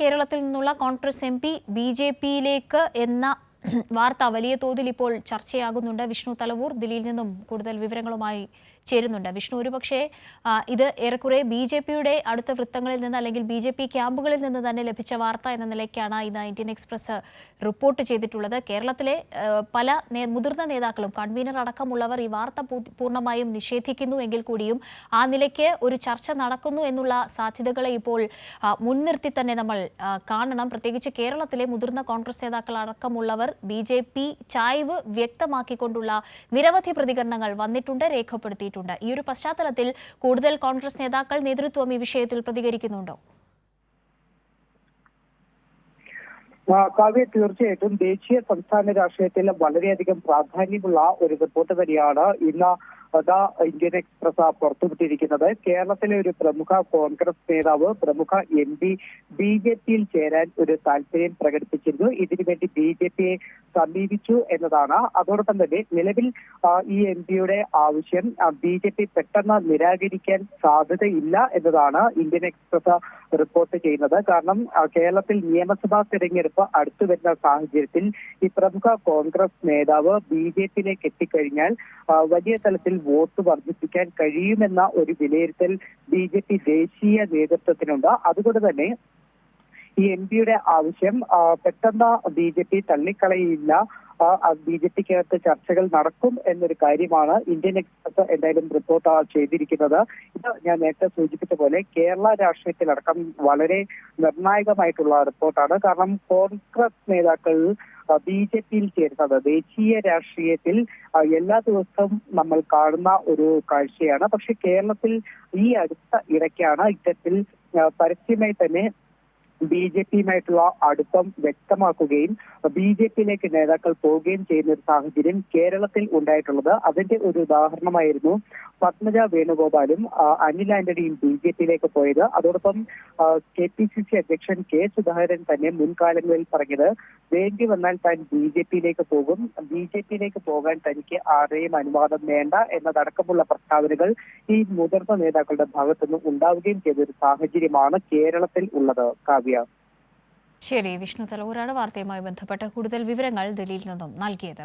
കേരളത്തിൽ നിന്നുള്ള Congress M P B J പിയിലേക്ക് എന്ന വാർത്ത വലിയ തോതിൽ ഇപ്പോൾ ചർച്ചയാകുന്നുണ്ട്. വിഷ്ണു തലവൂർ ദില്ലിയിൽ നിന്നും കൂടുതൽ വിവരങ്ങളുമായി ചേരുന്നുണ്ട്. വിഷ്ണു ഒരുപക്ഷെ ഇത് ഏറെക്കുറെ ബി ജെ പിയുടെ അടുത്ത വൃത്തങ്ങളിൽ നിന്ന് അല്ലെങ്കിൽ ബി ജെ പി ക്യാമ്പുകളിൽ നിന്ന് തന്നെ ലഭിച്ച വാർത്ത എന്ന നിലയ്ക്കാണ് ഇന്ന് ഇന്ത്യൻ എക്സ്പ്രസ് റിപ്പോർട്ട് ചെയ്തിട്ടുള്ളത്. കേരളത്തിലെ പല മുതിർന്ന നേതാക്കളും കൺവീനർ അടക്കമുള്ളവർ ഈ വാർത്ത പൂർണമായും നിഷേധിക്കുന്നു എങ്കിൽ കൂടിയും ആ നിലയ്ക്ക് ഒരു ചർച്ച നടക്കുന്നു എന്നുള്ള സാധ്യതകളെ ഇപ്പോൾ മുൻനിർത്തി തന്നെ നമ്മൾ കാണണം. പ്രത്യേകിച്ച് കേരളത്തിലെ മുതിർന്ന കോൺഗ്രസ് നേതാക്കൾ അടക്കമുള്ളവർ ബി ജെ പി ചായ്വ് വ്യക്തമാക്കിക്കൊണ്ടുള്ള നിരവധി പ്രതികരണങ്ങൾ വന്നിട്ടുണ്ട് രേഖപ്പെടുത്തിയിട്ടുണ്ട് ഈ ഒരു പശ്ചാത്തലത്തിൽ കൂടുതൽ കോൺഗ്രസ് നേതാക്കൾ നേതൃത്വം ഈ വിഷയത്തിൽ പ്രതികരിക്കുന്നുണ്ടോ? കാവ്യ തീർച്ചയായിട്ടും ദേശീയ സംസ്ഥാന രാഷ്ട്രീയത്തിൽ വളരെയധികം പ്രാധാന്യമുള്ള ഒരു റിപ്പോർട്ട് തന്നെയാണ് ഇന്ന് ഇന്ത്യൻ എക്സ്പ്രസ് പുറത്തുവിട്ടിരിക്കുന്നത്. കേരളത്തിലെ ഒരു പ്രമുഖ കോൺഗ്രസ് നേതാവ് പ്രമുഖ എം പി ബി ജെ പിയിൽ ചേരാൻ ഒരു താല്പര്യം പ്രകടിപ്പിച്ചിരുന്നു. ഇതിനുവേണ്ടി ബി ജെ പിയെ സമീപിച്ചു എന്നതാണ്. അതോടൊപ്പം തന്നെ നിലവിൽ ഈ എം പിയുടെ ആവശ്യം ബി ജെ പി പെട്ടെന്ന് നിരാകരിക്കാൻ സാധ്യതയില്ല എന്നതാണ് ഇന്ത്യൻ എക്സ്പ്രസ് റിപ്പോർട്ട് ചെയ്യുന്നത്. കാരണം കേരളത്തിൽ നിയമസഭാ തെരഞ്ഞെടുപ്പ് അടുത്തു വരുന്ന സാഹചര്യത്തിൽ ഈ പ്രമുഖ കോൺഗ്രസ് നേതാവ് ബി ജെ പിയിലേക്ക് എത്തിക്കഴിഞ്ഞാൽ വലിയ തലത്തിൽ വോട്ട് വർദ്ധിപ്പിക്കാൻ കഴിയുമെന്ന ഒരു വിലയിരുത്തൽ ബി ജെ പി ദേശീയ നേതൃത്വത്തിനുണ്ട്. അതുകൊണ്ട് തന്നെ ഈ എം പിയുടെ ആവശ്യം പെട്ടെന്ന് ബി ജെ പി തള്ളിക്കളയില്ല ബി ജെ പിക്കകത്ത് ചർച്ചകൾ നടക്കും എന്നൊരു കാര്യമാണ് ഇന്ത്യൻ എക്സ്പ്രസ് എന്തായാലും റിപ്പോർട്ട് ചെയ്തിരിക്കുന്നത്. ഇത് ഞാൻ നേരത്തെ സൂചിപ്പിച്ച പോലെ കേരള രാഷ്ട്രീയത്തിലടക്കം വളരെ നിർണായകമായിട്ടുള്ള റിപ്പോർട്ടാണ്. കാരണം കോൺഗ്രസ് നേതാക്കൾ ബി ജെ പിയിൽ ചേരുന്നത് ദേശീയ രാഷ്ട്രീയത്തിൽ എല്ലാ ദിവസവും നമ്മൾ കാണുന്ന ഒരു കാഴ്ചയാണ്. പക്ഷെ കേരളത്തിൽ ഈ അടുത്ത ഇടയ്ക്കാണ് ഇത്തരത്തിൽ പരസ്യമായി തന്നെ ബി ജെ പിയുമായിട്ടുള്ള അടുപ്പം വ്യക്തമാക്കുകയും ബി ജെ പിയിലേക്ക് നേതാക്കൾ പോവുകയും ചെയ്യുന്ന ഒരു സാഹചര്യം കേരളത്തിൽ ഉണ്ടായിട്ടുള്ളത്. അതിന്റെ ഒരു ഉദാഹരണമായിരുന്നു പത്മജ വേണുഗോപാലും അനിൽ ആന്റണിയും ബി ജെ പിയിലേക്ക് പോയത്. അതോടൊപ്പം കെ പി സി സി അധ്യക്ഷൻ കെ സുധാകരൻ തന്നെ മുൻകാലങ്ങളിൽ പറഞ്ഞത് വേണ്ടി വന്നാൽ താൻ ബി ജെ പിയിലേക്ക് പോകും. ബി ജെ പിയിലേക്ക് പോകാൻ തനിക്ക് ആരെയും അനുവാദം വേണ്ട എന്നതടക്കമുള്ള പ്രസ്താവനകൾ ഈ മുതിർന്ന നേതാക്കളുടെ ഭാഗത്തുനിന്ന് ഉണ്ടാവുകയും ചെയ്ത ഒരു സാഹചര്യമാണ് കേരളത്തിൽ ഉള്ളത്. കാവ്യ. ശരി വിഷ്ണു തലവൂരാണ് വാർത്തയുമായി ബന്ധപ്പെട്ട കൂടുതൽ വിവരങ്ങൾ ദില്ലിയിൽ നിന്നും നൽകിയത്.